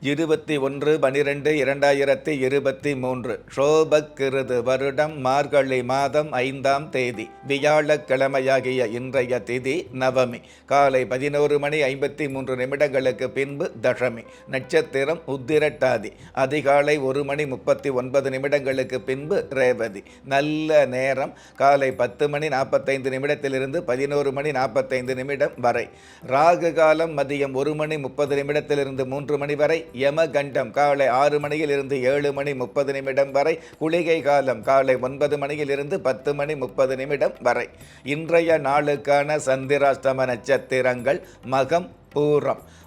இருபத்தி ஒன்று பனிரெண்டு இரண்டாயிரத்தி இருபத்தி மூன்று ஷோபக்கிருது வருடம் மார்கழி மாதம் ஐந்தாம் தேதி வியாழக்கிழமையாகிய இன்றைய திதி நவமி. காலை பதினோரு மணி ஐம்பத்தி மூன்று நிமிடங்களுக்கு பின்பு தசமி நட்சத்திரம் உத்திரட்டாதி. அதிகாலை ஒரு மணி முப்பத்தி ஒன்பது நிமிடங்களுக்கு பின்பு ரேவதி. நல்ல நேரம். காலை பத்து மணி நாற்பத்தைந்து நிமிடத்திலிருந்து பதினோரு மணி நாற்பத்தைந்து நிமிடம் வரை. ராகு காலம் மதியம் ஒரு மணி முப்பது நிமிடத்திலிருந்து மூன்று மணி வரை. யமகண்டம். காலை ஆறு மணியில் இருந்து ஏழு மணி முப்பது நிமிடம் வரை குளிகை காலம் காலை ஒன்பது மணியில் இருந்து பத்து மணி முப்பது நிமிடம் வரை. இன்றைய நாளுக்கான சந்திராஷ்டம நட்சத்திரங்கள் மகம் பூரம்.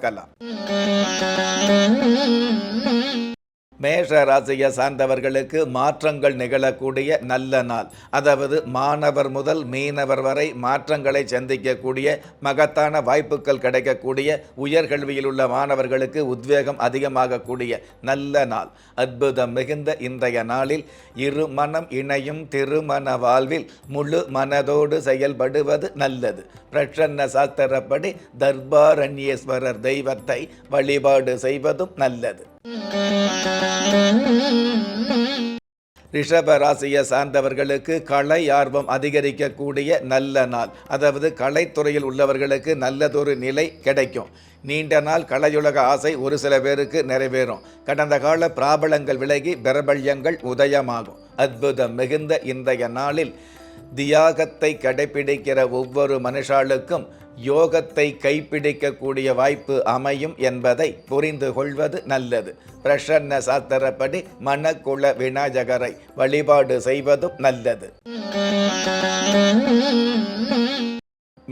பார்க்கலாம். மேஷ ராசியை சார்ந்தவர்களுக்கு மாற்றங்கள் நிகழக்கூடிய நல்ல நாள். அதாவது மாணவர் முதல் மீனவர் வரை மாற்றங்களை சந்திக்கக்கூடிய மகத்தான வாய்ப்புகள் கிடைக்கக்கூடிய உயர்கல்வியில் உள்ள மாணவர்களுக்கு உத்வேகம் அதிகமாகக்கூடிய நல்ல நாள். அற்புதம் மிகுந்த இன்றைய நாளில் இருமணம் இணையும் திருமண வாழ்வில் முழு மனதோடு செயல்படுவது நல்லது. பிரச்சன்ன சாஸ்திரப்படி தர்பாரண்யேஸ்வரர் தெய்வத்தை வழிபாடு செய்வதும் நல்லது. ரிஷப ராசியை சார்ந்தவர்களுக்கு கலை ஆர்வம் அதிகரிக்கக்கூடிய நல்ல நாள். அதாவது கலைத்துறையில் உள்ளவர்களுக்கு நல்லதொரு நிலை கிடைக்கும். நீண்ட நாள் கலையுலக ஆசை ஒரு சில பேருக்கு நிறைவேறும். கடந்த கால பிராபலங்கள் விலகி பிரபல்யங்கள் உதயமாகும். அற்புதம் மிகுந்த இன்றைய நாளில் தியாகத்தை கடைபிடிக்கிற ஒவ்வொரு மனுஷாளுக்கும் யோகத்தை கைப்பிடிக்கக்கூடிய வாய்ப்பு அமையும் என்பதை புரிந்து கொள்வது நல்லது. பிரசன்ன சாஸ்திரப்படி மனக்குல விநாயகரை வழிபாடு செய்வதும் நல்லது.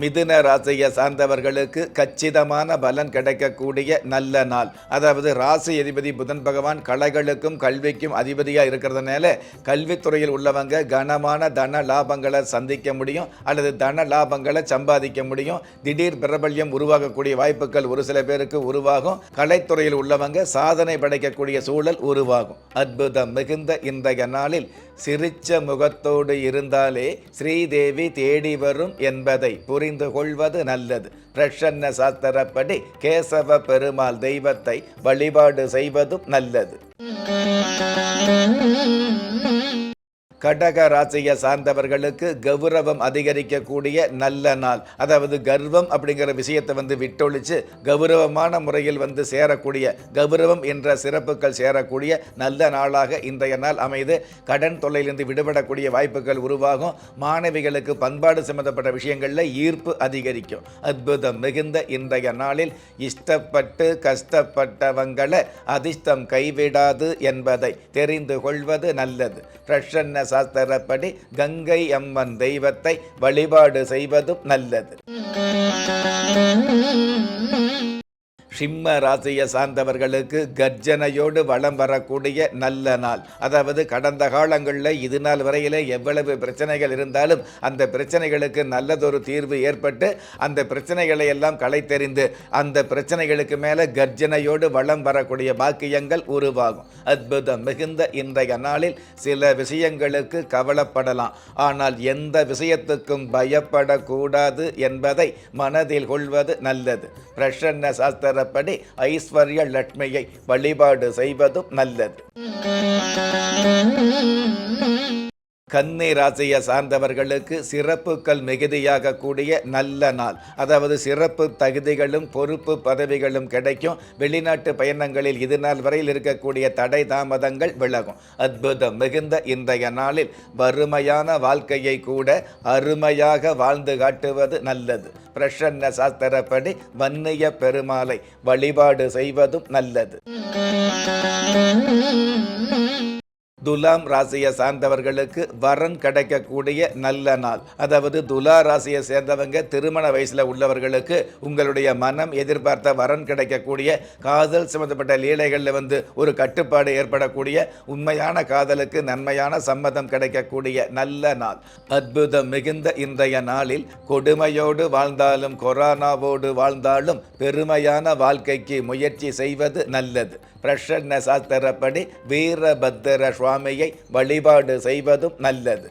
மிதுன ராசியை சார்ந்தவர்களுக்கு கச்சிதமான பலன் கிடைக்கக்கூடிய நல்ல நாள். அதாவது ராசி அதிபதி புதன் பகவான் கலைகளுக்கும் கல்விக்கும் அதிபதியாக இருக்கிறதுனால கல்வித்துறையில் உள்ளவங்க கனமான தன லாபங்களை சந்திக்க முடியும் அல்லது தன லாபங்களை சம்பாதிக்க முடியும். திடீர் பிரபல்யம் உருவாகக்கூடிய வாய்ப்புகள் ஒரு சில பேருக்கு உருவாகும். கலைத்துறையில் உள்ளவங்க சாதனை படைக்கக்கூடிய சூழல் உருவாகும். அற்புதம் மிகுந்த இன்றைய நாளில் சிரிச்ச முகத்தோடு இருந்தாலே ஸ்ரீதேவி தேடி வரும் என்பதை புரிந்து கொள்வது நல்லது. பிரசன்ன சாஸ்திரப்படி கேசவ பெருமாள் தெய்வத்தை வழிபாடு செய்வதும் நல்லது. கடக ராசியை சார்ந்தவர்களுக்கு கௌரவம் அதிகரிக்கக்கூடிய நல்ல நாள். அதாவது கர்வம் அப்படிங்கிற விஷயத்தை வந்து விட்டொழிச்சு கௌரவமான முறையில் வந்து சேரக்கூடிய கௌரவம் என்ற சிறப்புகள் சேரக்கூடிய நல்ல நாளாக இன்றைய நாள் அமைது. கடன் தொல்லையிலிருந்து விடுபடக்கூடிய வாய்ப்புகள் உருவாகும். மாணவிகளுக்கு பண்பாடு சம்பந்தப்பட்ட விஷயங்களில் ஈர்ப்பு அதிகரிக்கும். அற்புதம் மிகுந்த இன்றைய நாளில் இஷ்டப்பட்டு கஷ்டப்பட்டவங்களை அதிர்ஷ்டம் கைவிடாது என்பதை தெரிந்து கொள்வது நல்லது. பிரசன்ன சாஸ்திரப்படி கங்கை அம்மன் தெய்வத்தை வழிபாடு செய்வதும் நல்லது. சிம்ம ராசியை சார்ந்தவர்களுக்கு கர்ஜனையோடு வளம் வரக்கூடிய நல்ல நாள். அதாவது கடந்த காலங்களில் இது நாள் வரையில் எவ்வளவு பிரச்சனைகள் இருந்தாலும் அந்த பிரச்சனைகளுக்கு நல்லதொரு தீர்வு ஏற்பட்டு அந்த பிரச்சனைகளை எல்லாம் களைத்தெறிந்து அந்த பிரச்சனைகளுக்கு மேலே கர்ஜனையோடு வளம் வரக்கூடிய பாக்கியங்கள் உருவாகும். அற்புதம் மிகுந்த இன்றைய நாளில் சில விஷயங்களுக்கு கவலைப்படலாம். ஆனால் எந்த விஷயத்துக்கும் பயப்படக்கூடாது என்பதை மனதில் கொள்வது நல்லது. பிரசன்ன சாஸ்திர சாஸ்திரப்படி ஐஸ்வர்ய லட்சுமியை வழிபாடு செய்வதும் நல்லது. கன்னி ராசியை சார்ந்தவர்களுக்கு சிறப்புகள் மிகுதியாக கூடிய நல்ல நாள். அதாவது சிறப்பு தகுதிகளும் பொறுப்பு பதவிகளும் கிடைக்கும். வெளிநாட்டு பயணங்களில் இது நாள் வரையில் இருக்கக்கூடிய தடை தாமதங்கள் விலகும். அற்புதம் மிகுந்த இன்றைய நாளில் வறுமையான வாழ்க்கையை கூட அருமையாக வாழ்ந்து காட்டுவது நல்லது. பிரசன்ன சாஸ்திரப்படி வன்னிய பெருமாளை வழிபாடு செய்வதும் நல்லது. துலாம் ராசியை சார்ந்தவர்களுக்கு வரன் கிடைக்கக்கூடிய நல்ல நாள். அதாவது துலா ராசியை சேர்ந்தவங்க திருமண வயசில் உள்ளவர்களுக்கு உங்களுடைய மனம் எதிர்பார்த்த வரன் கிடைக்கக்கூடிய காதல் சம்பந்தப்பட்ட லீலைகளில் வந்து ஒரு கட்டுப்பாடு ஏற்படக்கூடிய உண்மையான காதலுக்கு நன்மையான சம்மதம் கிடைக்கக்கூடிய நல்ல நாள். அற்புதம் மிகுந்த இன்றைய நாளில் கொடுமையோடு வாழ்ந்தாலும் கொரோனாவோடு வாழ்ந்தாலும் பெருமையான வாழ்க்கைக்கு முயற்சி செய்வது நல்லது. பிரசன்ன சாஸ்திரப்படி வீரபத்திர சுவாமியை வழிபாடு செய்வதும் நல்லது.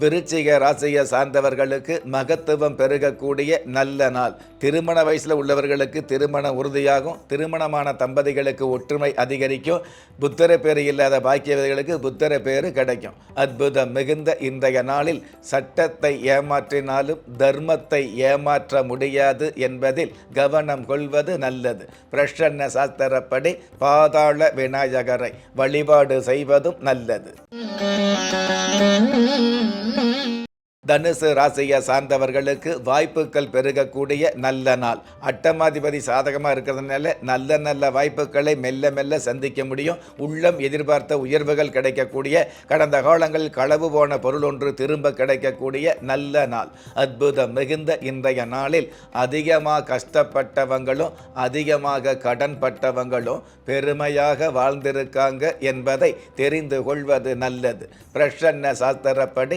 விருச்சிக ராசியை சார்ந்தவர்களுக்கு மகத்துவம் பெருகக்கூடிய நல்ல நாள். திருமண வயசில் உள்ளவர்களுக்கு திருமணம் உறுதியாகும். திருமணமான தம்பதிகளுக்கு ஒற்றுமை அதிகரிக்கும். புத்தர பேர் இல்லாத பாக்கியவர்களுக்கு புத்தர பேர் கிடைக்கும். அற்புதம் மிகுந்த இன்றைய நாளில் சட்டத்தை ஏமாற்றினாலும் தர்மத்தை ஏமாற்ற முடியாது என்பதில் கவனம் கொள்வது நல்லது. பிரசன்ன சாஸ்திரப்படி பாதாள விநாயகரை வழிபாடு செய்வதும் நல்லது. தனுசு ராசியை சார்ந்தவர்களுக்கு வாய்ப்புகள் பெருகக்கூடிய நல்ல நாள். அட்டமாதிபதி சாதகமாக இருக்கிறதுனால நல்ல நல்ல வாய்ப்புகளை மெல்ல மெல்ல சந்திக்க முடியும். உள்ளம் எதிர்பார்த்த உயர்வுகள் கிடைக்கக்கூடிய கடந்த காலங்களில் களவு போன பொருள் ஒன்று திரும்ப கிடைக்கக்கூடிய நல்ல நாள். அற்புதம் மிகுந்த இன்றைய நாளில் அதிகமாக கஷ்டப்பட்டவங்களும் அதிகமாக கடன் பட்டவங்களும் பெருமையாக வாழ்ந்திருக்காங்க என்பதை தெரிந்து கொள்வது நல்லது. பிரசன்ன சாஸ்திரப்படி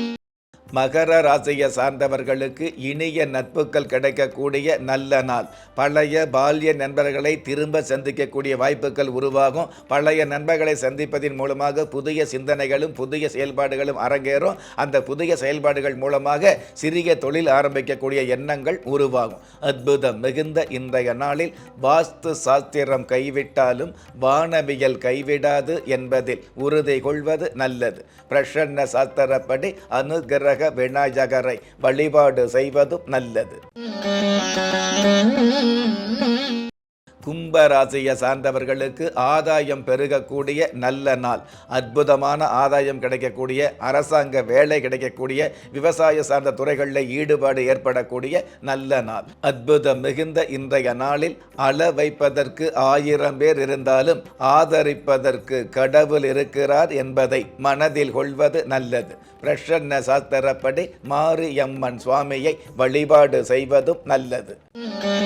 மகர ராசியை சார்ந்தவர்களுக்கு இனிய நட்புகள் கிடைக்கக்கூடிய நல்ல நாள். பழைய பால்ய நண்பர்களை திரும்ப சந்திக்கக்கூடிய வாய்ப்புகள் உருவாகும். பழைய நண்பர்களை சந்திப்பதன் மூலமாக புதிய சிந்தனைகளும் புதிய செயல்பாடுகளும் அரங்கேறும். அந்த புதிய செயல்பாடுகள் மூலமாக சிறிய தொழில் ஆரம்பிக்கக்கூடிய எண்ணங்கள் உருவாகும். அற்புதம் மிகுந்த இன்றைய நாளில் வாஸ்து சாஸ்திரம் கைவிட்டாலும் வானவியல் கைவிடாது என்பதில் உறுதி கொள்வது நல்லது. பிரசன்ன சாஸ்திரப்படி அனுகிரக விநாயகரை வழிபாடு செய்வதும் நல்லது. கும்ப ராசியை சார்ந்தவர்களுக்கு ஆதாயம் பெருகக்கூடிய நல்ல நாள். அற்புதமான ஆதாயம் கிடைக்கக்கூடிய அரசாங்க வேலை கிடைக்கக்கூடிய விவசாய சார்ந்த துறைகளில் ஈடுபாடு ஏற்படக்கூடிய நல்ல நாள். அற்புதம் மிகுந்த இன்றைய நாளில் அள வைப்பதற்கு ஆயிரம் பேர் இருந்தாலும் ஆதரிப்பதற்கு கடவுள் இருக்கிறார் என்பதை மனதில் கொள்வது நல்லது. பிரசன்ன சாஸ்திரப்படி மாரியம்மன் சுவாமியை வழிபாடு செய்வதும் நல்லது.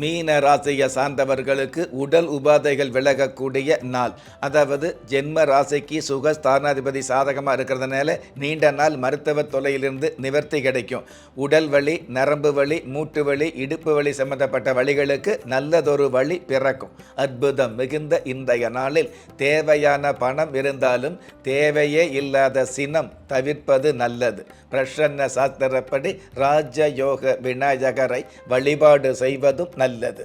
மீன ராசியை சார்ந்தவர்களுக்கு உடல் உபாதைகள் விலகக்கூடிய நாள். அதாவது ஜென்ம ராசிக்கு சுக ஸ்தானாதிபதி சாதகமாக இருக்கிறதுனால நீண்ட நாள் மருத்துவ தொலையிலிருந்து நிவர்த்தி கிடைக்கும். உடல் வலி நரம்பு வலி மூட்டு வலி இடுப்பு வலி சம்பந்தப்பட்ட வழிகளுக்கு நல்லதொரு வழி பிறக்கும். அற்புதம் மிகுந்த இன்றைய நாளில் தேவையான பணம் இருந்தாலும் தேவையே இல்லாத சினம் தவிர்ப்பது நல்லது. பிரசன்ன சாஸ்திரப்படி ராஜயோக விநாயகரை வழிபாடு செய்வதும் நல்லது